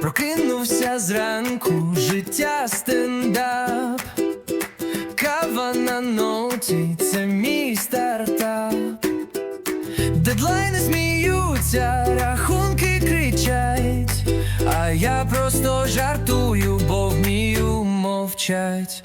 Прокинувся зранку, життя стендап, кава на ноті, це мій стартап. Дедлайни сміються, рахунки кричать, а я просто жартую, бо вмію мовчать.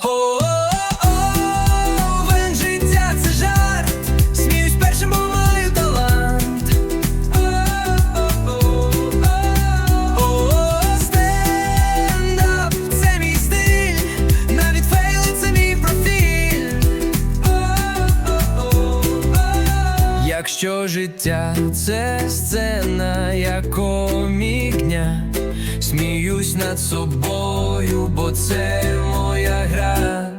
Якщо життя це сцена, я комік Сміюсь над собою, бо це моя гра.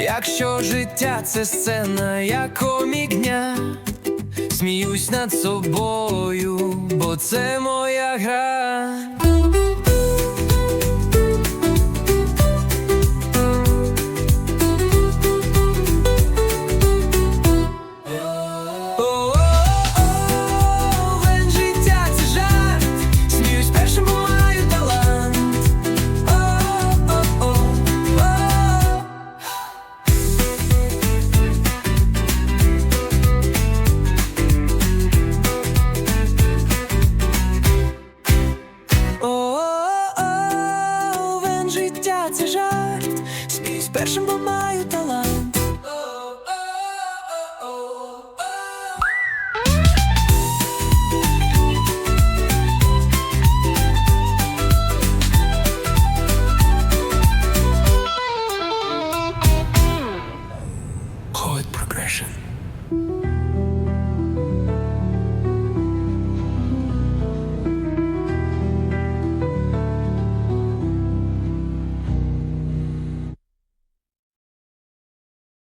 Якщо життя це сцена, я комік дня Сміюсь над собою, бо це моя гра. Життя це жарт, сміюсь першим, бо маю талант.